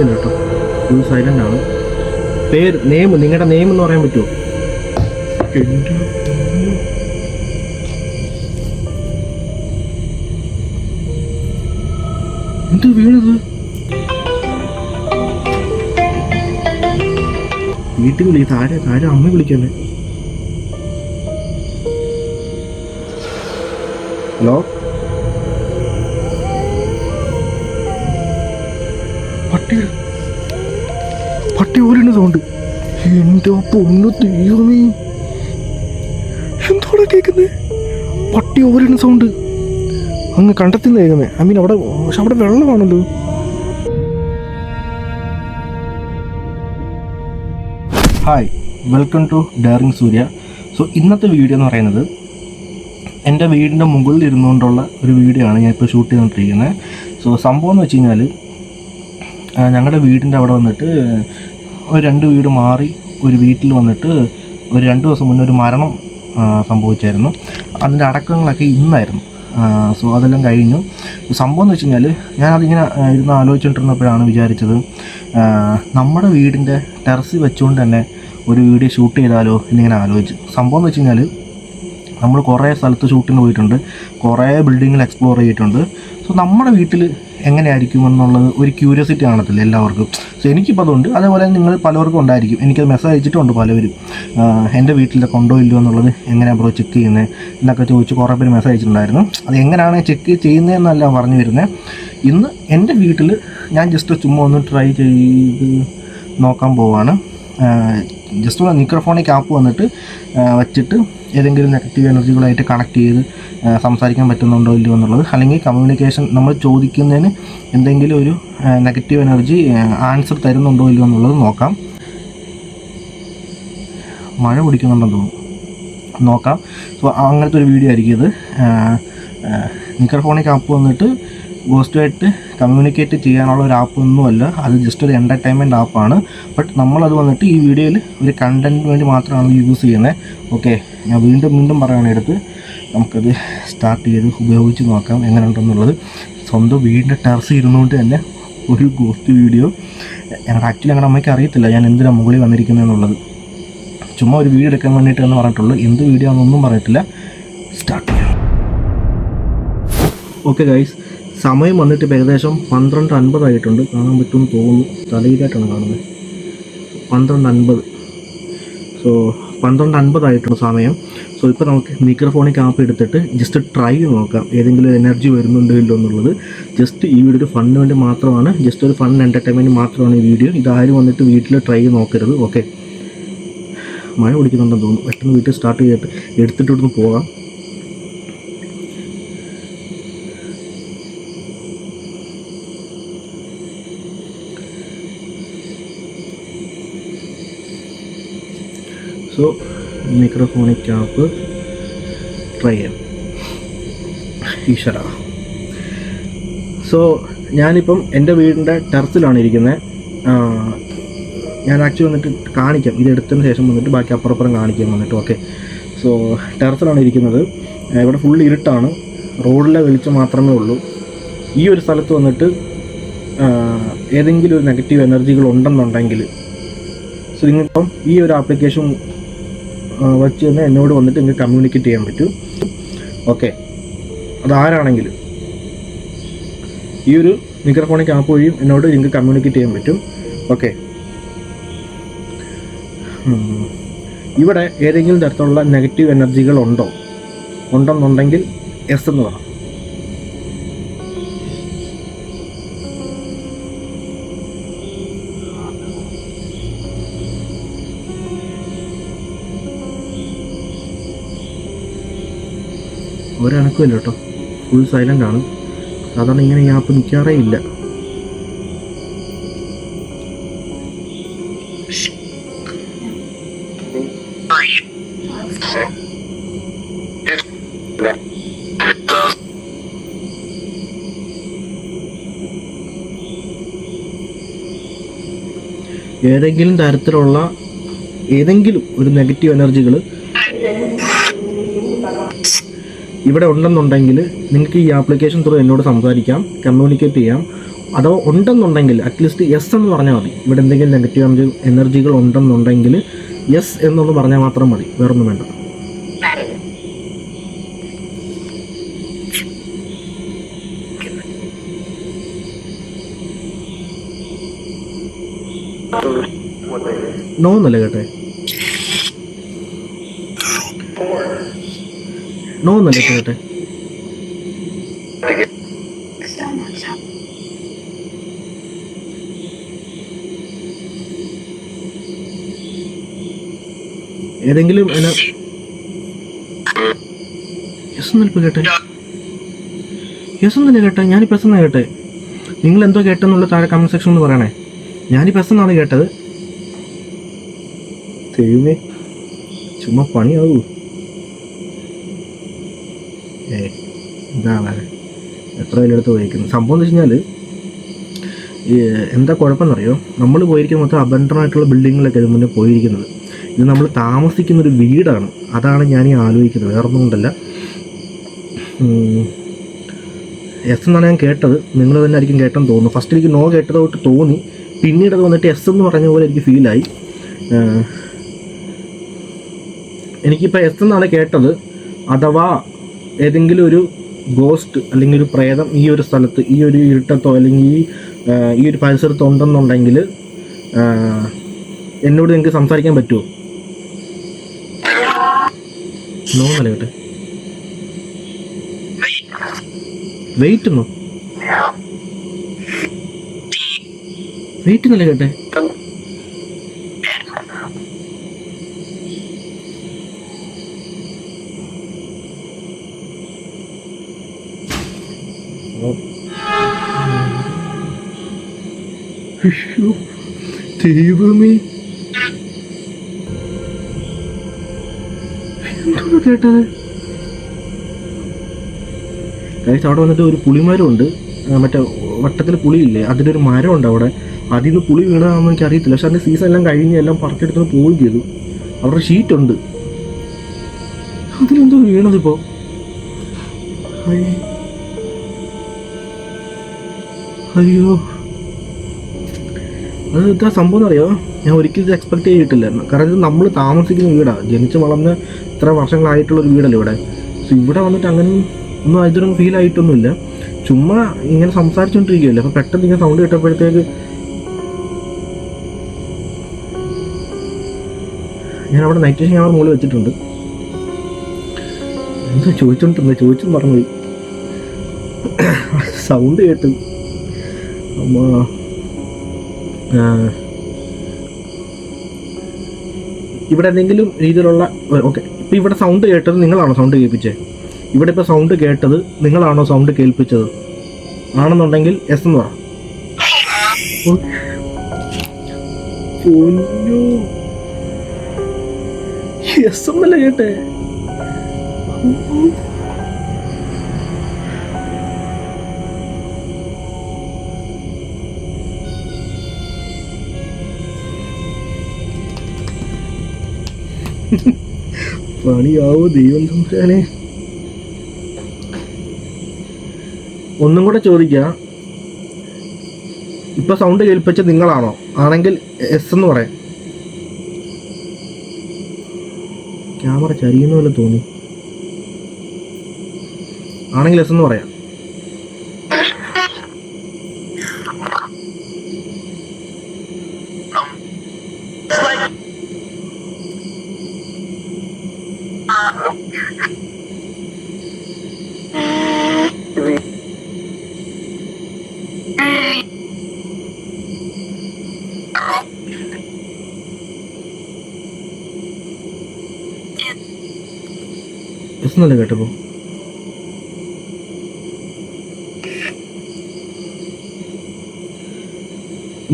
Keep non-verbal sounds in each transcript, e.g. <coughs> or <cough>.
അനക്കമില്ല കേട്ടോ. Full silent ആണ്. പേര് നെയിം നിങ്ങളുടെ നെയിം എന്ന് പറയാൻ പറ്റുമോ. എന്ത് വീണത്? വീട്ടിൽ വിളി താഴെ താഴെ അമ്മ വിളിക്കല്ലേ പട്ടി ഊരിണതുകൊണ്ട് സൗണ്ട് പൊന്ന് ദൈവമേ. എന്തോടെ കേൾക്കുന്നത് പട്ടി ഓരണ സൗണ്ട് അങ്ങ് കണ്ടെത്തുന്ന കേൾക്കുന്നത് ഐ മീൻ അവിടെ പക്ഷെ അവിടെ വെള്ളമാണല്ലോ. Hi welcome to daring Surya so ഇന്നത്തെ വീഡിയോ എന്ന് പറയുന്നത് എന്റെ വീടിന്റെ മുകളിൽ ഇരുന്നുകൊണ്ടുള്ള ഒരു വീഡിയോ ആണ് ഞാൻ ഇപ്പോൾ ഷൂട്ട് ചെയ്തുകൊണ്ടിരിക്കുന്നത്. സോ സംഭവം എന്ന് വെച്ച് കഴിഞ്ഞാൽ ഞങ്ങളുടെ വീടിന്റെ അവിടെ വന്നിട്ട് ഒരു രണ്ട് വീട് മാറി ഒരു വീട്ടിൽ വന്നിട്ട് ഒരു രണ്ട് ദിവസം മുന്നേ ഒരു മരണം സംഭവിച്ചായിരുന്നു. അതിന്റെ അടക്കങ്ങളൊക്കെ ഇന്നായിരുന്നു. സോ അതെല്ലാം കഴിഞ്ഞു. സംഭവം എന്ന് വെച്ച് കഴിഞ്ഞാൽ ഞാനതിങ്ങനെ ഇരുന്ന് ആലോചിച്ചുകൊണ്ടിരുന്നപ്പോഴാണ് വിചാരിച്ചത് നമ്മുടെ വീടിന്റെ ടെറസിൽ വെച്ചുകൊണ്ട് തന്നെ ഒരു വീഡിയോ ഷൂട്ട് ചെയ്താലോ എന്നിങ്ങനെ ആലോചിച്ചു. സംഭവം എന്ന് വെച്ച് കഴിഞ്ഞാൽ നമ്മൾ കുറേ സ്ഥലത്ത് ഷൂട്ടിന് പോയിട്ടുണ്ട്. കുറേ ബിൽഡിങ്ങിൽ എക്സ്പ്ലോർ ചെയ്തിട്ടുണ്ട്. സോ നമ്മുടെ വീട്ടിൽ എങ്ങനെയായിരിക്കും എന്നുള്ളത് ഒരു ക്യൂരിയോസിറ്റി കാണത്തില്ല എല്ലാവർക്കും. സോ എനിക്കിപ്പോൾ അതുണ്ട്. അതേപോലെ നിങ്ങൾ പലവർക്കും ഉണ്ടായിരിക്കും. എനിക്കത് മെസ്സേജ് അയച്ചിട്ടുണ്ട് പലവരും. എന്റെ വീട്ടിലൊക്കെ ഉണ്ടോ ഇല്ലയോ എന്നുള്ളത്? എങ്ങനെയാണ് ബ്രോ ചെക്ക് ചെയ്യുന്നത് എന്നൊക്കെ ചോദിച്ച് കുറേ പേര് മെസ്സേജ് അയച്ചിട്ടുണ്ടായിരുന്നു. അത് എങ്ങനെയാണ് ചെക്ക് ചെയ്യുന്നതെന്നല്ല പറഞ്ഞു വരുന്നത് ഇന്ന് എന്റെ വീട്ടിൽ ഞാൻ ജസ്റ്റ് ചുമ്മാ ഒന്ന് ട്രൈ ചെയ്ത് നോക്കാൻ പോവാണ്. ജസ്റ്റ് ഒന്ന് നിക്രോഫോണിക് ആപ്പ് വന്നിട്ട് വച്ചിട്ട് ഏതെങ്കിലും നെഗറ്റീവ് എനർജികളായിട്ട് കണക്ട് ചെയ്ത് സംസാരിക്കാൻ പറ്റുന്നുണ്ടോ ഇല്ലയോ എന്നുള്ളത്. അല്ലെങ്കിൽ കമ്മ്യൂണിക്കേഷൻ നമ്മൾ ചോദിക്കുന്നതിന് എന്തെങ്കിലും ഒരു നെഗറ്റീവ് എനർജി ആൻസർ തരുന്നുണ്ടോ ഇല്ലയോ എന്നുള്ളത് നോക്കാം. മഴ പിടിക്കുന്നുണ്ടെന്ന് തോന്നുന്നു. നോക്കാം. സോ അങ്ങനത്തെ ഒരു വീഡിയോ ആയിരിക്കും ഇത്. നിക്കർഫോണിക് ആപ്പ് വന്നിട്ട് ഗോസ്റ്റുമായിട്ട് കമ്മ്യൂണിക്കേറ്റ് ചെയ്യാനുള്ള ഒരു ആപ്പ് ഒന്നുമല്ല അത് ജസ്റ്റ് ഒരു എന്റർടൈൻമെന്റ് ആപ്പാണ് ബട്ട് നമ്മളത് വന്നിട്ട് ഈ വീഡിയോയിൽ ഒരു കണ്ടന്റിന് വേണ്ടി മാത്രമാണ് യൂസ് ചെയ്യുന്നത്. ഓക്കെ ഞാൻ വീണ്ടും വീണ്ടും പറയുകയാണ് എടുത്ത് നമുക്കത് സ്റ്റാർട്ട് ചെയ്ത് ഉപയോഗിച്ച് നോക്കാം എങ്ങനെയുണ്ടെന്നുള്ളത്. സ്വന്തം വീടിന്റെ ടെറസ് ഇരുന്നുകൊണ്ട് തന്നെ ഒരു ഗോസ്റ്റ് വീഡിയോ ഞങ്ങളുടെ ആക്ച്വലി ഞങ്ങളുടെ അമ്മയ്ക്ക് അറിയത്തില്ല ഞാൻ എന്തിനാണ് മുകളിൽ വന്നിരിക്കുന്നത് എന്നുള്ളത്. ചുമ്മാ ഒരു വീഡിയോ എടുക്കാൻ വേണ്ടിയിട്ട് എന്ന് പറഞ്ഞിട്ടുള്ളൂ എന്ത് വീഡിയോ ആണെന്നൊന്നും പറഞ്ഞിട്ടില്ല സ്റ്റാർട്ട് ചെയ്യാം. ഓക്കെ ഗൈസ് സമയം വന്നിട്ട് ഏകദേശം പന്ത്രണ്ട് അൻപതായിട്ടുണ്ട് കാണാൻ പറ്റുമെന്ന് തോന്നുന്നു. തലയിലായിട്ടാണ് കാണുന്നത്. പന്ത്രണ്ട് അൻപത് സോ പന്ത്രണ്ട് അൻപതായിട്ടുള്ള സമയം. സോ ഇപ്പോൾ നമുക്ക് മൈക്രോഫോണിക് ആപ്പ് എടുത്തിട്ട് ജസ്റ്റ് ട്രൈ നോക്കാം. ഏതെങ്കിലും എനർജി വരുന്നുണ്ടോ ഇല്ലോ എന്നുള്ളത്. ജസ്റ്റ് ഈ വീഡിയോ ഫണ്ണിന് വേണ്ടി മാത്രമാണ്. ജസ്റ്റ് ഒരു ഫൺ എന്റർടൈൻമെന്റ് മാത്രമാണ് ഈ വീഡിയോ. ഇതാരും വന്നിട്ട് വീട്ടിൽ ട്രൈ നോക്കരുത്. ഓക്കെ മഴ പിടിക്കുന്നുണ്ടെന്ന് തോന്നുന്നു. പെട്ടെന്ന് വീട്ടിൽ സ്റ്റാർട്ട് ചെയ്തിട്ട് എടുത്തിട്ട് ഇവിടുന്ന് പോകാം. സോ മൈക്രോഫോണിക് ആപ്പ് ട്രൈ ചെയ്യാം. ഈശ്വര. സോ ഞാനിപ്പം എന്റെ വീടിന്റെ ടെറസിലാണ് ഇരിക്കുന്നത് ഞാൻ ആക്ച്വലി വന്നിട്ട് കാണിക്കാം. ഇത് എടുത്തതിന് ശേഷം വന്നിട്ട് ബാക്കി അപ്പുറപ്പുറം കാണിക്കാം വന്നിട്ട് ഓക്കെ സോ ടെറസിലാണ് ഇരിക്കുന്നത്. ഇവിടെ ഫുൾ ഇരുട്ടാണ്. റോഡിലെ വെളിച്ചം മാത്രമേ ഉള്ളൂ. ഈ ഒരു സ്ഥലത്ത് വന്നിട്ട് ഏതെങ്കിലും ഒരു നെഗറ്റീവ് എനർജികൾ ഉണ്ടെന്നുണ്ടെങ്കിൽ സോ നിങ്ങൾക്കിപ്പം ഈ ഒരു ആപ്ലിക്കേഷൻ വച്ച് തന്നെ എന്നോട് വന്നിട്ട് നിങ്ങൾക്ക് കമ്മ്യൂണിക്കേറ്റ് ചെയ്യാൻ പറ്റും. ഓക്കെ അതാരാണെങ്കിലും ഈ ഒരു മിക്രോഫോണിക് ആപ്പ് വഴിയും എന്നോട് നിങ്ങൾക്ക് കമ്മ്യൂണിക്കേറ്റ് ചെയ്യാൻ പറ്റും. ഓക്കെ ഇവിടെ ഏതെങ്കിലും തരത്തിലുള്ള നെഗറ്റീവ് എനർജികൾ ഉണ്ടോ? ഉണ്ടെന്നുണ്ടെങ്കിൽ എസ് എന്ന് പറ ഒരനക്കമില്ല കേട്ടോ. ഫുൾ സൈലന്റ് ആണ്. സാധാരണ ഇങ്ങനെ ഈ ആപ്പ് നിൽക്കാറേ ഇല്ല. ഏതെങ്കിലും തരത്തിലുള്ള ഏതെങ്കിലും ഒരു നെഗറ്റീവ് എനർജികൾ ഇവിടെ ഉണ്ടെന്നുണ്ടെങ്കിൽ നിങ്ങൾക്ക് ഈ ആപ്ലിക്കേഷൻ ത്രൂ എന്നോട് സംസാരിക്കാം കമ്മ്യൂണിക്കേറ്റ് ചെയ്യാം. അഥവാ ഉണ്ടെന്നുണ്ടെങ്കിൽ അറ്റ്ലീസ്റ്റ് യെസ് എന്ന് പറഞ്ഞാൽ മതി. ഇവിടെ എന്തെങ്കിലും നെഗറ്റീവ് എനർജി എനർജികൾ ഉണ്ടെന്നുണ്ടെങ്കിൽ യെസ് എന്നൊന്ന് പറഞ്ഞാൽ മാത്രം മതി. വേറൊന്നും വേണ്ട. നോ എന്നല്ലേ കേട്ടെ? നോ എന്നല്ലേ കേട്ടെ ഏതെങ്കിലും എന്നാ കേട്ടെ. യെസ് എന്നല്ലേ കേട്ടെ. ഞാനിപ്പോൾ എസ് എന്നാ കേട്ടെ. നിങ്ങൾ എന്തോ കേട്ടെന്നുള്ള താഴെ കമന്റ് സെക്ഷൻ എന്ന് പറയണേ. ഞാൻ എസ് എന്നാണ് കേട്ടത്. ചുമ്മാ പണിയാവൂ. എന്താണ് എത്ര വിലെടുത്ത് പോയിരിക്കുന്നത് സംഭവം എന്ന് വെച്ച് കഴിഞ്ഞാൽ എന്താ എന്താ കുഴപ്പമെന്നറിയോ? നമ്മൾ പോയിരിക്കുന്ന മൊത്തം അബന്ധമായിട്ടുള്ള ബിൽഡിങ്ങിലൊക്കെ ഇതിന് മുന്നേ പോയിരിക്കുന്നത്. ഇത് നമ്മൾ താമസിക്കുന്ന ഒരു വീടാണ്. അതാണ് ഞാൻ ഈ ആലോചിക്കുന്നത്. വേറെ ഒന്നും കൊണ്ടല്ല എസ് എന്നാണ് ഞാൻ കേട്ടത്. നിങ്ങൾ തന്നെ ആയിരിക്കും കേട്ടെന്ന് തോന്നുന്നു. ഫസ്റ്റ് എനിക്ക് നോ കേട്ടതായിട്ട് തോന്നി. പിന്നീട് അത് വന്നിട്ട് എസ് എന്ന് പറഞ്ഞ പോലെ എനിക്ക് ഫീലായി എനിക്കിപ്പോൾ എസ് എന്നാണ് കേട്ടത്. അഥവാ ഏതെങ്കിലും ഒരു ഗോസ്റ്റ് അല്ലെങ്കിൽ ഒരു പ്രേതം ഈ ഒരു സ്ഥലത്ത് ഈ ഒരു ഇരുട്ടത്തോ അല്ലെങ്കിൽ ഈ ഈ ഒരു പരിസരത്ത് ഉണ്ടെന്നുണ്ടെങ്കിൽ എന്നോട് നിങ്ങൾക്ക് സംസാരിക്കാൻ പറ്റുമോ നോ എന്നല്ല കേട്ടെ. വെയിറ്റ് ഒന്നും വെയിറ്റ് എന്നല്ലേ കേട്ടെ. അയ്യോ, ദൈവമേ. എന്താണ് കേട്ടത്? കഴിച്ച് അവിടെ വന്നിട്ട് ഒരു പുളിമരമുണ്ട്. മറ്റേ വട്ടത്തിൽ പുളിയില്ലേ? അതിന്റെ ഒരു മരമുണ്ട് അവിടെ. അതിൽ നിന്ന് പുളി വീണതാണെന്ന് എനിക്ക് അറിയത്തില്ല പക്ഷെ അതിന്റെ സീസൺ എല്ലാം കഴിഞ്ഞ് എല്ലാം പറിച്ചെടുത്ത് പോവുകയും ചെയ്തു. അവിടെ ഷീറ്റ് ഉണ്ട്. അതിലെന്തോ വീണതിപ്പോ അയ്യ. അത് ഇത്ര സംഭവം അറിയോ ഞാൻ ഒരിക്കലും ഇത് എക്സ്പെക്ട് ചെയ്തിട്ടില്ല. കാരണം ഇത് നമ്മൾ താമസിക്കുന്ന വീടാണ് ജനിച്ച് വളർന്ന് ഇത്ര വർഷങ്ങളായിട്ടുള്ള ഒരു വീടല്ലേ ഇവിടെ? സോ ഇവിടെ വന്നിട്ട് അങ്ങനെ ഒന്നും ഇതൊന്നും ഫീൽ ആയിട്ടൊന്നുമില്ല. ചുമ്മാ ഇങ്ങനെ സംസാരിച്ചുകൊണ്ടിരിക്കുകയല്ലേ അപ്പോൾ പെട്ടെന്ന് ഇങ്ങനെ സൗണ്ട് കിട്ടപ്പോഴത്തേക്ക് ഞാൻ അവിടെ നൈറ്റ് വിഷൻ ഞാൻ മുകളിൽ വെച്ചിട്ടുണ്ട്. എന്താ ചോദിച്ചോണ്ടിരുന്നത് ചോദിച്ചു പറഞ്ഞു സൗണ്ട് <coughs> കേട്ടു. അമ്മ. ഇവിടെ എന്തെങ്കിലും രീതിയിലുള്ള ഓക്കെ. ഇപ്പം ഇവിടെ സൗണ്ട് കേട്ടത് നിങ്ങളാണോ സൗണ്ട് കേൾപ്പിച്ചത് ഇവിടെ ഇപ്പോൾ സൗണ്ട് കേട്ടത് നിങ്ങളാണോ സൗണ്ട് കേൾപ്പിച്ചത്? ആണെന്നുണ്ടെങ്കിൽ എസ് എന്ന് പറ. എസ് എന്നല്ല കേട്ടെ? <laughs> പണിയാവോ ദൈവം തമ്പുരാനെ ഒന്നും കൂടെ ചോദിക്ക. ഇപ്പൊ സൗണ്ട് കേൾപ്പിച്ച നിങ്ങളാണോ? ആണെങ്കിൽ എസ് എന്ന് പറയാം. ക്യാമറ ചരിയുന്ന പോലെ തോന്നി. ആണെങ്കിൽ എസ് എന്ന് പറയാം. എന്നല്ലേ കേട്ടപ്പോ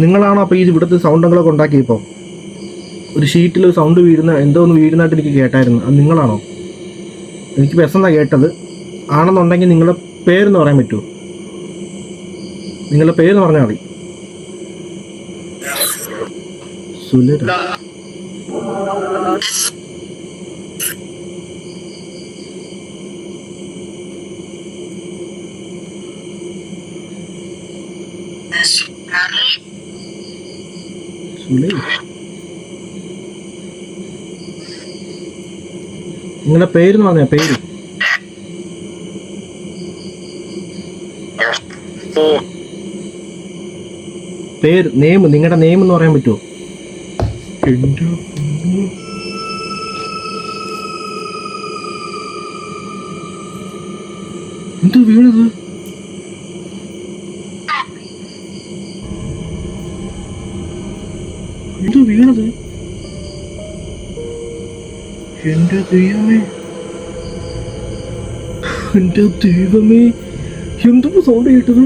നിങ്ങളാണോ അപ്പോൾ ഈ ഇവിടുത്തെ സൗണ്ടുകളൊക്കെ ഉണ്ടാക്കിയപ്പോൾ? ഒരു ഷീറ്റിൽ സൗണ്ട് വീഴുന്ന എന്തോ ഒന്ന് വീഴുന്നതായിട്ട് എനിക്ക് കേട്ടായിരുന്നു. അത് നിങ്ങളാണോ? എനിക്ക് ബസ്സെന്നാണ് കേട്ടത്. ആണെന്നുണ്ടെങ്കിൽ നിങ്ങളുടെ പേരെന്ന് പറയാൻ പറ്റുമോ? നിങ്ങളുടെ പേര് പറഞ്ഞാൽ മതി. സുലര സുലൈ നിങ്ങളുടെ പേര് പറഞ്ഞ പേര്. പേര് നെയിം നിങ്ങളുടെ നെയിം എന്ന് പറയാൻ പറ്റുമോ. എന്ത് വീണത് വീണത്? എന്റെ ദൈവമേ. എന്റെ ദൈവമേ. എന്തോ സൗണ്ട് കേട്ടത്?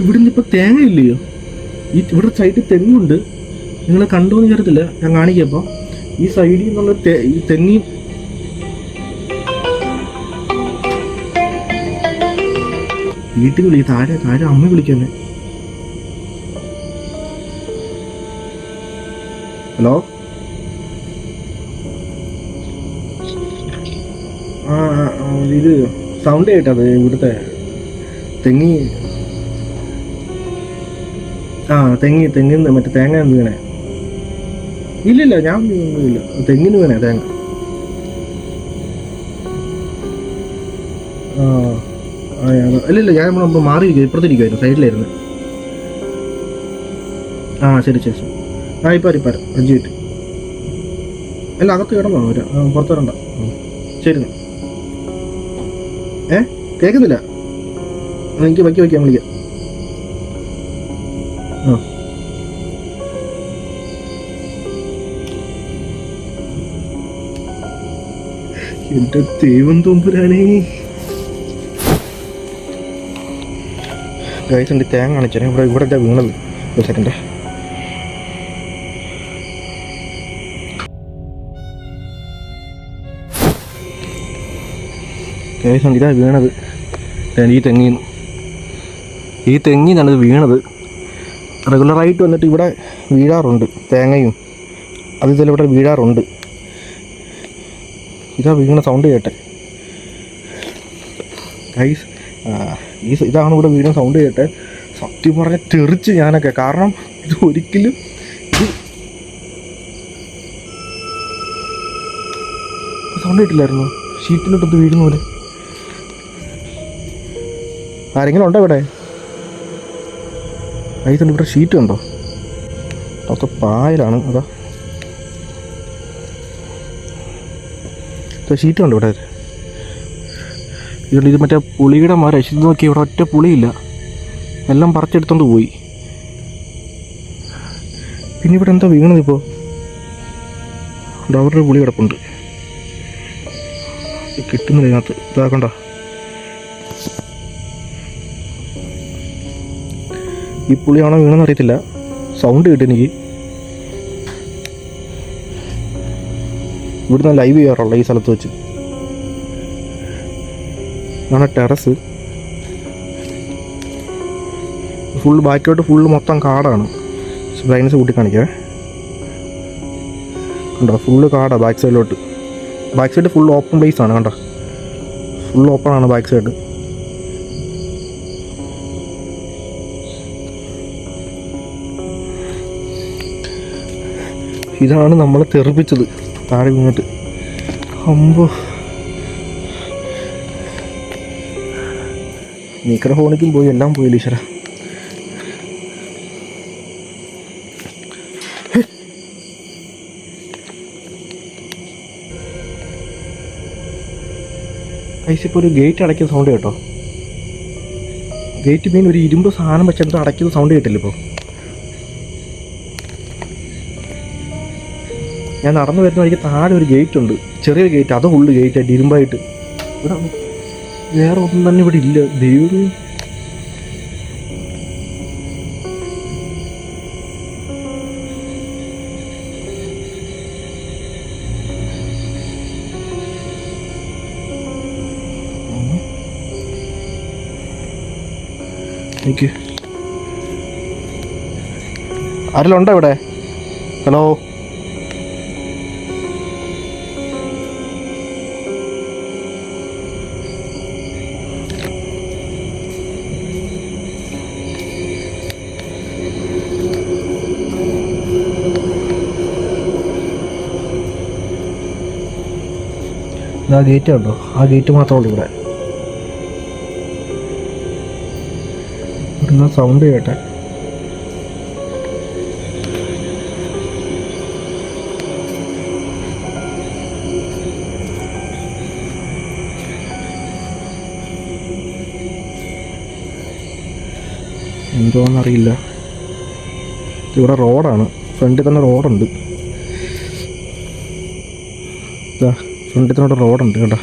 ഇവിടുന്ന് ഇപ്പൊ തേങ്ങ ഇല്ലയോ ഈ ഇവിടെ സൈഡിൽ തെങ്ങുണ്ട്. നിങ്ങളെ കണ്ടോ എന്ന് കരുതില്ല ഞാൻ കാണിക്കപ്പോ ഈ സൈഡിൽ നിന്നുള്ള തെങ്ങി വീട്ടിൽ വിളി താഴെ താഴെ അമ്മ വിളിക്കന്നെ. ഹലോ? ആ ഇത് സൗണ്ട് കേട്ടത് ഇവിടുത്തെ തെങ്ങി. ആ തെങ്ങി തെങ്ങിന്ന് മറ്റേ തേങ്ങ എന്ത് വീണേ. ഇല്ലില്ല ഞാൻ ഇല്ല തെങ്ങിന് വീണേ തേങ്ങ. ആ ഞാൻ- നമ്മൾ മാറിയിരിക്കും ഇപ്പുറത്തിരിക്കുമായിരുന്നു സൈഡിലായിരുന്നു. ആ ശരി ശരി ശരി. ആ ഇപ്പം ഇപ്പം അഞ്ച് മിനിറ്റ് അല്ല അകത്ത് കിടന്നോ ആ, പുറത്ത് വരണ്ട. ശരി. ഏ? കേൾക്കുന്നില്ല? എനിക്ക് വയ്ക്കി വയ്ക്കാം വിളിക്കാം. ആ. എന്റെ ദൈവം തുമ്പുരാണേ ഗൈസ് ഉണ്ട് തേങ്ങ ഇവിടെ ഇവിടെ എന്താ വീണത്? ഒരു സെക്കൻഡ് ഉണ്ട് ഇതാ വീണത്. ഈ തെങ്ങിന്ന്. ഈ തെങ്ങിന്നാണ് ഇത് വീണത്. റെഗുലറായിട്ട് വന്നിട്ട് ഇവിടെ വീഴാറുണ്ട് തേങ്ങയും. അത് ഇതിൽ ഇവിടെ വീഴാറുണ്ട്. ഇതാ വീണ സൗണ്ട് കേട്ടെ. ഗൈസ് ഈ ഇതാണ് ഇവിടെ വീണ സൗണ്ട് കേട്ടെ. സത്യം പറഞ്ഞ തെറിച്ച് ഞാനൊക്കെ. കാരണം ഇത് ഒരിക്കലും സൗണ്ട് കേട്ടില്ലായിരുന്നു? ഷീറ്റിലോട്ടൊന്ന് വീഴുന്ന പോലെ. ആരെങ്കിലും ഉണ്ടോ ഇവിടെ? ഐസുണ്ട് ഇവിടെ ഷീറ്റ് ഉണ്ടോ? അതൊക്കെ പായലാണ് അതാ. ഷീറ്റ് ഉണ്ട് ഇവിടെ? ഇതുകൊണ്ട് ഇത് മറ്റേ പുളിയുടെ മരം ഇത് നോക്കി ഇവിടെ ഒറ്റ പുളിയില്ല. എല്ലാം പറിച്ചെടുത്തോണ്ട് പോയി. പിന്നെ ഇവിടെ എന്താ വീണത് ഇപ്പോൾ അവിടെ പുളി കിടപ്പുണ്ട്. കിട്ടുന്നില്ല ഇതിനകത്ത്. ഇതാക്കണ്ട ഈ പുളിയാണോ വീണെന്ന് അറിയത്തില്ല. സൗണ്ട് കിട്ടും എനിക്ക്. ഇവിടുന്ന് ലൈവ് ചെയ്യാറുള്ള ഈ സ്ഥലത്ത് വെച്ച്. ഇതാണ് ടെറസ് ഫുൾ ബാക്കിലോട്ട് ഫുള്ള് മൊത്തം കാടാണ്. ബ്രൈനസ് കൂട്ടി കാണിക്കേ. കണ്ടോ? ഫുള്ള് കാടാണ് ബാക്ക് സൈഡിലോട്ട് back side full open place ആണ് കണ്ടോ? ഫുൾ ഓപ്പൺ ആണ് ബാക്ക് സൈഡ് ഇതാണ് നമ്മളെ തെറിപ്പിച്ചത്. താഴെ വീണിട്ട്. അമ്പോ. മൈക്രോഫോണിക്കും പോയി എല്ലാം പോയി ലീശ്വര ഐസിപ്പോൾ ഒരു ഗേറ്റ് അടയ്ക്കുന്ന സൗണ്ട് കേട്ടോ. ഗേറ്റ് മീൻ ഒരു ഇരുമ്പ് സാധനം വെച്ചെന്തോ അടയ്ക്കുന്ന സൗണ്ട് കേട്ടില്ല ഇപ്പോൾ ഞാൻ നടന്നു വരുന്ന വഴിക്ക് താഴെ ഒരു ഗേറ്റ് ഉണ്ട്. ചെറിയൊരു ഗേറ്റ് അതും ഉള്ളു ഗേറ്റ് ആയിട്ട് ഇരുമ്പായിട്ട്. ഇവിടെ വേറെ ഒന്നും തന്നെ ഇവിടെ ഇല്ല. ദൈവമേ. ആരെല്ലാം ഉണ്ടോ ഇവിടെ? ഹലോ. ആ ഗേറ്റ് ഉണ്ടോ ആ ഗേറ്റ് മാത്രമേ ഉള്ളൂ ഇവിടെ. സൗണ്ട് കേട്ടെ? എന്തോന്നറിയില്ല. ഇവിടെ റോഡാണ് ഫ്രണ്ടിൽ തന്നെ റോഡുണ്ട് ഇതാ ഫ്രണ്ടിൽ തന്നെ റോഡുണ്ട് കേട്ടോ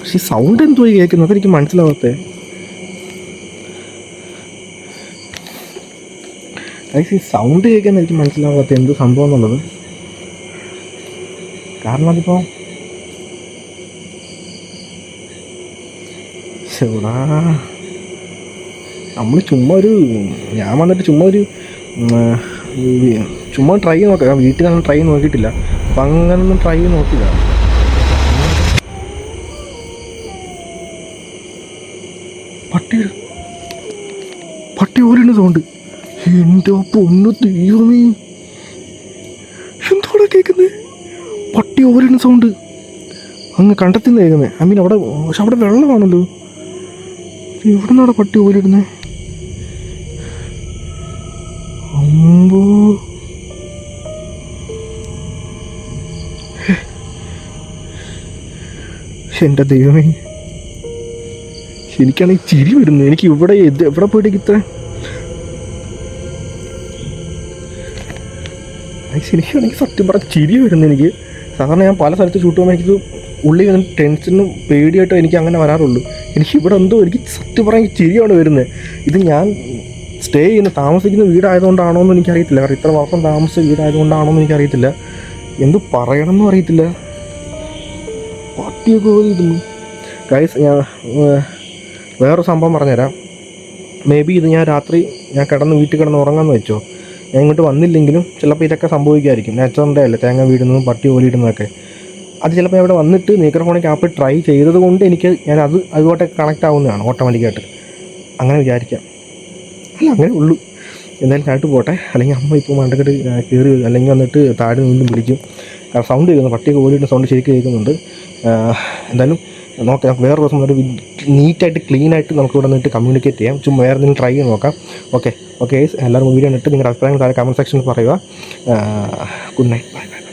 പക്ഷെ സൗണ്ട് എന്തോ കേൾക്കുന്നത്? അതെനിക്ക് മനസ്സിലാവാത്തേ. ഈ സൗണ്ട് കേൾക്കുന്ന എനിക്ക് മനസ്സിലാവാത്ത എന്ത് സംഭവം എന്നുള്ളത്. കാരണം അതിപ്പോൾ ചെടാ നമ്മൾ ചുമ്മാ ഒരു ഞാൻ വന്നിട്ട് ചുമ്മാ ഒരു ചുമ്മാ ട്രൈ നോക്കാം. വീട്ടിൽ നിന്ന് ട്രൈ നോക്കിയിട്ടില്ല. അപ്പം അങ്ങനൊന്നും ട്രൈ നോക്കില്ല. പട്ടി. പട്ടി ഓരിന് സൗണ്ട് എന്റെ പൊണ്ണു ദൈവമേ. എന്തോടാ കേൾക്കുന്നത് പട്ടി ഓരിന് സൗണ്ട് അങ്ങ് കണ്ടത്തിൽ നിന്ന് കേൾക്കുന്നത് ഐ മീൻ അവിടെ പക്ഷെ അവിടെ വെള്ളമാണല്ലോ. എവിടെ നിന്നാണ് പട്ടി ഓരിടുന്നത് എന്റെ ദൈവമേ. എനിക്കാണെങ്കിൽ ചിരി വരുന്നു എനിക്ക് ഇവിടെ എവിടെ പോയിട്ട് ഇത്ര എനിക്കാണെങ്കിൽ സത്യം പറഞ്ഞ ചിരി വരുന്നു എനിക്ക്. സാധാരണ ഞാൻ പല സ്ഥലത്ത് ഷൂട്ട് പോകുമ്പോൾ ഉള്ളിൽ നിന്ന് ടെൻഷനും പേടിയായിട്ട് എനിക്ക് അങ്ങനെ വരാറുള്ളൂ. എനിക്ക് ഇവിടെ എന്തോ എനിക്ക് സത്യം പറയാൻ ചിരിയാണ് വരുന്നത്. ഇത് ഞാൻ സ്റ്റേ ചെയ്യുന്ന താമസിക്കുന്ന വീടായതുകൊണ്ടാണോ എന്ന് എനിക്കറിയത്തില്ല. കാരണം ഇത്ര വർഷം താമസിച്ച വീടായതുകൊണ്ടാണോ എന്ന് എനിക്കറിയത്തില്ല. എന്ത് പറയണമെന്നും അറിയത്തില്ല. ഗൈസ് ഞാൻ വേറൊരു സംഭവം പറഞ്ഞുതരാം. മേ ബി ഇത് ഞാൻ രാത്രി ഞാൻ കിടന്ന് വീട്ടിൽ കിടന്ന് ഉറങ്ങാമെന്ന് വെച്ചോ. ഞാൻ ഇങ്ങോട്ട് വന്നില്ലെങ്കിലും ചിലപ്പോൾ ഇതൊക്കെ സംഭവിക്കുമായിരിക്കും നാച്ചുറന്റെ അല്ലേ? തേങ്ങ വീടുന്നതും പട്ടി ഓലിയിടുന്നതൊക്കെ അത് ചിലപ്പോൾ ഇവിടെ വന്നിട്ട് മൈക്രോഫോണിക്ക് ആപ്പ് ട്രൈ ചെയ്തത് കൊണ്ട് എനിക്ക് ഞാൻ അത് അതുമായിട്ട് കണക്റ്റ് ആവുന്നതാണ് ഓട്ടോമാറ്റിക്കായിട്ട്. അങ്ങനെ വിചാരിക്കാം. അല്ല അങ്ങനെ ഉള്ളൂ എന്തായാലും താഴ്ത്ത് പോട്ടെ. അല്ലെങ്കിൽ അമ്മ ഇപ്പോൾ മണ്ടക്കെട്ട് കയറി അല്ലെങ്കിൽ വന്നിട്ട് താഴെ നിന്നും വിളിക്കും. കാരണം സൗണ്ട് കേൾക്കുന്നു. പട്ടിയൊക്കെ ഓടിയിട്ട് സൗണ്ട് ശരിക്കും കേൾക്കുന്നുണ്ട്. എന്തായാലും നോക്കാം. നമുക്ക് വേറെ ദിവസം ഒരു നീറ്റായിട്ട് ക്ലീനായിട്ട് നമുക്ക് ഇവിടെ നിന്നിട്ട് കമ്മ്യൂണിക്കേറ്റ് ചെയ്യാം. ചുമ്മാ വേറെ എന്തെങ്കിലും ട്രൈ ചെയ്ത് നോക്കാം. ഓക്കെ ഓക്കെ എല്ലാവരും വീഡിയോ ഇട്ട് നിങ്ങളുടെ അഭിപ്രായങ്ങൾ താഴെ കമന്റ് സെക്ഷനിൽ പറയുക. Good night bye bye